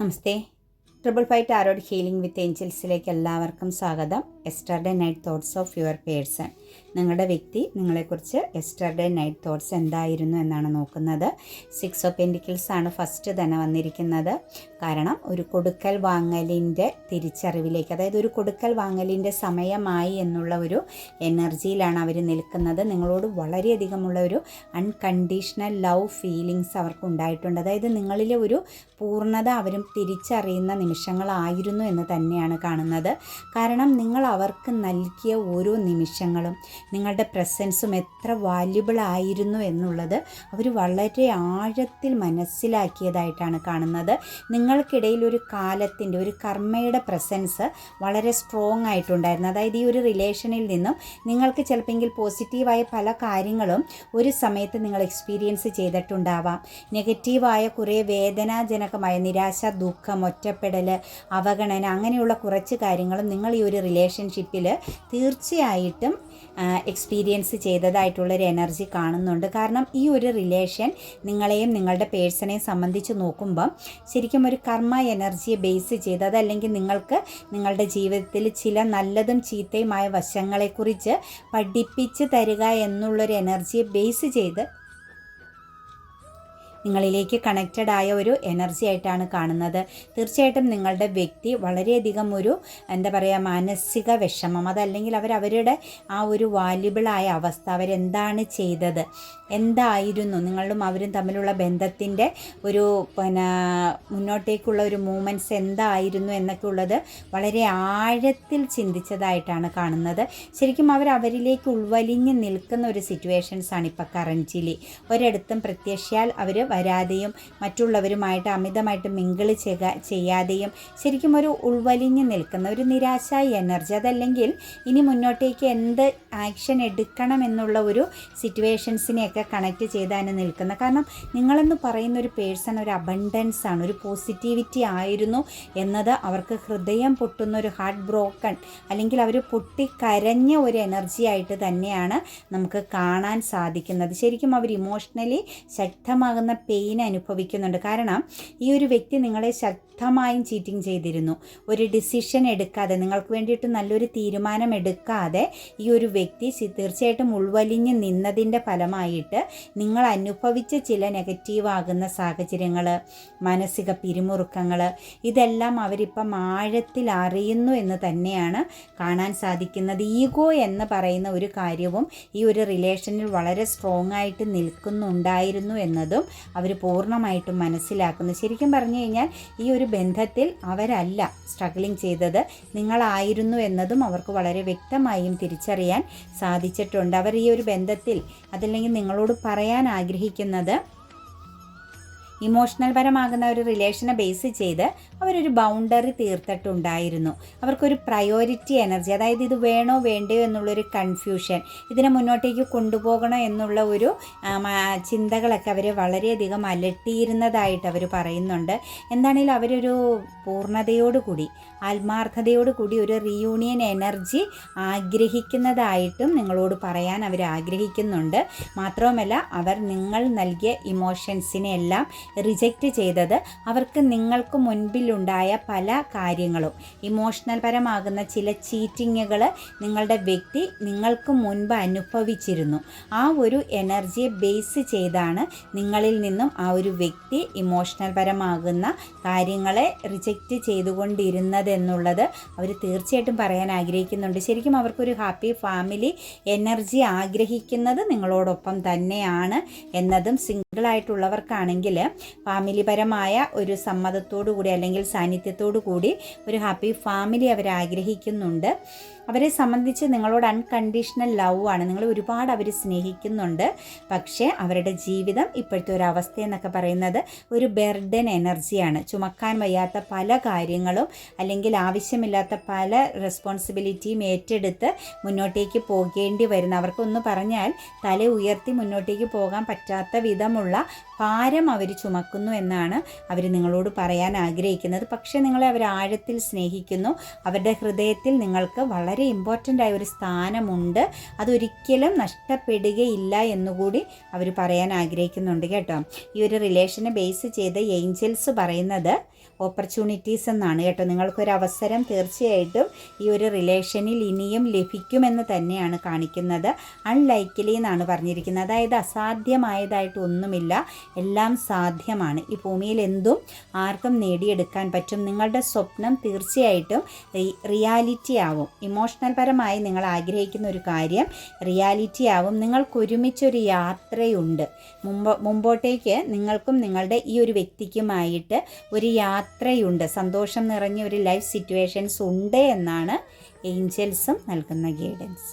Namaste. Triple five tarot healing with ഏഞ്ചൽസിലേക്ക് എല്ലാവർക്കും സ്വാഗതം. Yesterday night thoughts of your person നിങ്ങളുടെ വ്യക്തി നിങ്ങളെക്കുറിച്ച് എസ്റ്റർഡേ നൈറ്റ് തോട്ട്സ് എന്തായിരുന്നു എന്നാണ് നോക്കുന്നത്. സിക്സ് ഓഫ് പെൻഡിക്കിൾസ് ആണ് ഫസ്റ്റ് തന്നെ വന്നിരിക്കുന്നത്. കാരണം ഒരു കൊടുക്കൽ വാങ്ങലിന്റെ തിരിച്ചറിവിലേക്ക് അതായത് ഒരു കൊടുക്കൽ വാങ്ങലിന്റെ സമയമായി എന്നുള്ള ഒരു എനർജിയിലാണ് അവർ നിൽക്കുന്നത്. നിങ്ങളോട് വളരെയധികമുള്ള ഒരു അൺകണ്ടീഷണൽ ലവ് ഫീലിങ്സ് അവർക്ക് ഉണ്ടായിട്ടുണ്ട്. അതായത് നിങ്ങളിലെ ഒരു പൂർണത അവരും തിരിച്ചറിയുന്ന നിമിഷങ്ങളായിരുന്നു എന്ന് തന്നെയാണ് കാണുന്നത്. കാരണം നിങ്ങൾ അവർക്ക് നൽകിയ ഓരോ നിമിഷങ്ങളും നിങ്ങളുടെ പ്രസൻസും എത്ര വാല്യുബിൾ ആയിരുന്നു എന്നുള്ളത് അവർ വളരെ ആഴത്തിൽ മനസ്സിലാക്കിയതായിട്ടാണ് കാണുന്നത്. നിങ്ങൾക്കിടയിൽ ഒരു കാലത്തിന്റെ ഒരു കർമ്മയുടെ പ്രസൻസ് വളരെ സ്ട്രോങ് ആയിട്ടുണ്ടായിരുന്നു. അതായത് ഈ ഒരു റിലേഷനിൽ നിന്നും നിങ്ങൾക്ക് ചിലപ്പോൾ പോസിറ്റീവായ പല കാര്യങ്ങളും ഒരു സമയത്ത് നിങ്ങൾ എക്സ്പീരിയൻസ് ചെയ്തിട്ടുണ്ടാവാം. നെഗറ്റീവായ കുറേ വേദനാജനകമായ നിരാശ ദുഃഖം ഒറ്റപ്പെടൽ അവഗണന അങ്ങനെയുള്ള കുറച്ച് കാര്യങ്ങളും നിങ്ങൾ ഈ ഒരു റിലേഷൻഷിപ്പിൽ തീർച്ചയായിട്ടും എക്സ്പീരിയൻസ് ചെയ്തതായിട്ടുള്ളൊരു എനർജി കാണുന്നുണ്ട്. കാരണം ഈ ഒരു റിലേഷൻ നിങ്ങളെയും നിങ്ങളുടെ പേഴ്സണെയും സംബന്ധിച്ച് നോക്കുമ്പം ശരിക്കും ഒരു കർമ്മ എനർജിയെ ബേസ് ചെയ്ത് അതല്ലെങ്കിൽ നിങ്ങൾക്ക് നിങ്ങളുടെ ജീവിതത്തിൽ ചില നല്ലതും ചീത്തയുമായ വശങ്ങളെക്കുറിച്ച് പഠിപ്പിച്ച് തരിക എന്നുള്ളൊരു എനർജിയെ ബേസ് ചെയ്ത് നിങ്ങളിലേക്ക് കണക്റ്റഡ് ആയ ഒരു എനർജി ആയിട്ടാണ് കാണുന്നത്. തീർച്ചയായിട്ടും നിങ്ങളുടെ വ്യക്തി വളരെയധികം ഒരു എന്താ പറയുക മാനസിക വിഷമം അതല്ലെങ്കിൽ അവർ അവരുടെ ആ ഒരു വാല്യുബിളായ അവസ്ഥ അവരെന്താണ് ചെയ്തത് എന്തായിരുന്നു നിങ്ങളും അവരും തമ്മിലുള്ള ബന്ധത്തിന്റെ ഒരു പിന്നെ മുന്നോട്ടേക്കുള്ള ഒരു മൂമെന്റ്സ് എന്തായിരുന്നു എന്നൊക്കെ ഉള്ളത് വളരെ ആഴത്തിൽ ചിന്തിച്ചതായിട്ടാണ് കാണുന്നത്. ശരിക്കും അവർ അവരിലേക്ക് ഉൾവലിഞ്ഞ് നിൽക്കുന്ന ഒരു സിറ്റുവേഷൻസാണ് ഇപ്പോൾ കറന്റിലി ഒരിടത്തും പ്രത്യക്ഷാൽ അവർ വരാതെയും മറ്റുള്ളവരുമായിട്ട് അമിതമായിട്ട് ചെയ്യുക ചെയ്യാതെയും ശരിക്കും ഒരു ഉൾവലിഞ്ഞ് നിൽക്കുന്ന ഒരു നിരാശ എനർജി അതല്ലെങ്കിൽ ഇനി മുന്നോട്ടേക്ക് എന്ത് ആക്ഷൻ എടുക്കണം എന്നുള്ള ഒരു സിറ്റുവേഷൻസിനെയൊക്കെ കണക്ട് ചെയ്താണ് നിൽക്കുന്നത് കാരണം നിങ്ങളെന്ന് പറയുന്ന ഒരു പേഴ്സൺ ഒരു അബണ്ടൻസ് ആണ് ഒരു പോസിറ്റിവിറ്റി ആയിരുന്നു എന്നത് അവർക്ക് ഹൃദയം പൊട്ടുന്ന ഒരു ഹാർട്ട് ബ്രോക്കൺ അല്ലെങ്കിൽ അവർ പൊട്ടിക്കരഞ്ഞ ഒരു എനർജി ആയിട്ട് തന്നെയാണ് നമുക്ക് കാണാൻ സാധിക്കുന്നത്. ശരിക്കും അവർ ഇമോഷണലി ശക്തമാകുന്ന പെയിൻ അനുഭവിക്കുന്നുണ്ട്. കാരണം ഈ ഒരു വ്യക്തി നിങ്ങളെ ശക്തമായും ചീറ്റിംഗ് ചെയ്തിരുന്നു. ഒരു ഡിസിഷൻ എടുക്കാതെ നിങ്ങൾക്ക് വേണ്ടിയിട്ട് നല്ലൊരു തീരുമാനം എടുക്കാതെ ഈ ഒരു വ്യക്തി തീർച്ചയായിട്ടും ഉൾവലിഞ്ഞ് നിന്നതിന്റെ ഫലമായിട്ട് നിങ്ങൾ അനുഭവിച്ച ചില നെഗറ്റീവ് ആകുന്ന സാഹചര്യങ്ങൾ മാനസിക പിരിമുറുക്കങ്ങൾ ഇതെല്ലാം അവരിപ്പം ആഴത്തിൽ അറിയുന്നു എന്ന് തന്നെയാണ് കാണാൻ സാധിക്കുന്നത്. ഈഗോ എന്ന് പറയുന്ന ഒരു കാര്യവും ഈ ഒരു റിലേഷനിൽ വളരെ സ്ട്രോങ് ആയിട്ട് നിൽക്കുന്നുണ്ടായിരുന്നു എന്നതും അവർ പൂർണമായിട്ടും മനസ്സിലാക്കുന്നു. ശരിക്കും പറഞ്ഞു കഴിഞ്ഞാൽ ഈ ഒരു ബന്ധത്തിൽ അവരല്ല സ്ട്രഗ്ലിംഗ് ചെയ്തത്. നിങ്ങളായിരുന്നു എന്നതും അവർക്ക് വളരെ വ്യക്തമായും തിരിച്ചറിയാൻ സാധിച്ചിട്ടുണ്ട്. അവർ ഈ ഒരു ബന്ധത്തിൽ അതല്ലെങ്കിൽ നിങ്ങളോട് പറയാൻ ആഗ്രഹിക്കുന്നത് ഇമോഷണൽ പരമാകുന്ന ഒരു റിലേഷനെ ബേസ് ചെയ്ത് അവരൊരു ബൗണ്ടറി തീർത്തിട്ടുണ്ടായിരുന്നു. അവർക്കൊരു പ്രയോറിറ്റി എനർജി അതായത് ഇത് വേണോ വേണ്ടയോ എന്നുള്ളൊരു കൺഫ്യൂഷൻ ഇതിനെ മുന്നോട്ടേക്ക് കൊണ്ടുപോകണോ എന്നുള്ള ഒരു ചിന്തകളൊക്കെ അവർ വളരെയധികം അലട്ടിയിരുന്നതായിട്ട് അവർ പറയുന്നുണ്ട്. എന്താണെങ്കിലും അവരൊരു പൂർണതയോടുകൂടി ആത്മാർത്ഥതയോടുകൂടി ഒരു റീയൂണിയൻ എനർജി ആഗ്രഹിക്കുന്നതായിട്ടും നിങ്ങളോട് പറയാൻ അവർ ആഗ്രഹിക്കുന്നുണ്ട്. മാത്രവുമല്ല അവർ നിങ്ങൾ നൽകിയ ഇമോഷൻസിനെ എല്ലാം റിജക്റ്റ് ചെയ്തത് അവർക്ക് നിങ്ങൾക്ക് മുൻപിലുണ്ടായ പല കാര്യങ്ങളും. ഇമോഷണൽ പരമാകുന്ന ചില ചീറ്റിങ്ങുകൾ നിങ്ങളുടെ വ്യക്തി നിങ്ങൾക്ക് മുൻപ് അനുഭവിച്ചിരുന്നു. ആ ഒരു എനർജിയെ ബേസ് ചെയ്താണ് നിങ്ങളിൽ നിന്നും ആ ഒരു വ്യക്തി ഇമോഷണൽ പരമാകുന്ന കാര്യങ്ങളെ റിജക്റ്റ് ചെയ്തുകൊണ്ടിരുന്നതെന്നുള്ളത് അവർ തീർച്ചയായിട്ടും പറയാൻ ആഗ്രഹിക്കുന്നുണ്ട്. ശരിക്കും അവർക്കൊരു ഹാപ്പി ഫാമിലി എനർജി ആഗ്രഹിക്കുന്നത് നിങ്ങളോടൊപ്പം തന്നെയാണ് എന്നതും സിംഗിളായിട്ടുള്ളവർക്കാണെങ്കിൽ ഫാമിലിപരമായ ഒരു സമ്മതത്തോടു കൂടി അല്ലെങ്കിൽ സാന്നിധ്യത്തോടു കൂടി ഒരു ഹാപ്പി ഫാമിലി അവർ ആഗ്രഹിക്കുന്നുണ്ട്. അവരെ സംബന്ധിച്ച് നിങ്ങളോട് അൺകണ്ടീഷണൽ ലവ് ആണ്. നിങ്ങൾ ഒരുപാട് അവർ സ്നേഹിക്കുന്നുണ്ട്. പക്ഷേ അവരുടെ ജീവിതം ഇപ്പോഴത്തെ ഒരു അവസ്ഥ എന്നൊക്കെ പറയുന്നത് ഒരു ബെർഡൻ എനർജിയാണ് ചുമക്കാൻ വയ്യാത്ത പല കാര്യങ്ങളും അല്ലെങ്കിൽ ആവശ്യമില്ലാത്ത പല റെസ്പോൺസിബിലിറ്റിയും ഏറ്റെടുത്ത് മുന്നോട്ടേക്ക് പോകേണ്ടി വരുന്ന അവർക്കൊന്ന് പറഞ്ഞാൽ തല ഉയർത്തി മുന്നോട്ടേക്ക് പോകാൻ പറ്റാത്ത വിധമുള്ള ഭാരം അവർ ചുമക്കുന്നു എന്നാണ് അവർ നിങ്ങളോട് പറയാൻ ആഗ്രഹിക്കുന്നത്. പക്ഷേ നിങ്ങളെ അവർ ആഴത്തിൽ സ്നേഹിക്കുന്നു. അവരുടെ ഹൃദയത്തിൽ നിങ്ങൾക്ക് വളരെ ഇമ്പോർട്ടന്റ് ആയ ഒരു സ്ഥാനമുണ്ട്. അതൊരിക്കലും നഷ്ടപ്പെടുകയില്ല എന്നുകൂടി അവർ പറയാൻ ആഗ്രഹിക്കുന്നുണ്ട് കേട്ടോ. ഈ ഒരു റിലേഷനെ ബേസ് ചെയ്ത് ഏഞ്ചൽസ് പറയുന്നത് ഓപ്പർച്യൂണിറ്റീസ് എന്നാണ് കേട്ടോ. നിങ്ങൾക്കൊരു അവസരം തീർച്ചയായിട്ടും ഈ ഒരു റിലേഷനിൽ ഇനിയും ലഭിക്കുമെന്ന് തന്നെയാണ് കാണിക്കുന്നത്. അൺലൈക്കലി എന്നാണ് പറഞ്ഞിരിക്കുന്നത്. അതായത് അസാധ്യമായതായിട്ട് ഒന്നുമില്ല. എല്ലാം സാധ്യമാണ്. ഈ ഭൂമിയിൽ എന്തും ആർക്കും നേടിയെടുക്കാൻ പറ്റും. നിങ്ങളുടെ സ്വപ്നം തീർച്ചയായിട്ടും റിയാലിറ്റി ആവും. ഇമോഷണൽ പരമായി നിങ്ങൾ ആഗ്രഹിക്കുന്ന ഒരു കാര്യം റിയാലിറ്റി ആവും. നിങ്ങൾക്ക് ഒരുമിച്ചൊരു യാത്രയുണ്ട്. മുമ്പ് മുമ്പോട്ടേക്ക് നിങ്ങൾക്കും നിങ്ങളുടെ ഈ ഒരു വ്യക്തിക്കുമായിട്ട് ഒരു യാത്രയുണ്ട്. സന്തോഷം നിറഞ്ഞ ഒരു ലൈഫ് സിറ്റുവേഷൻസ് ഉണ്ട് എന്നാണ് ഏഞ്ചൽസും നൽകുന്ന ഗൈഡൻസ്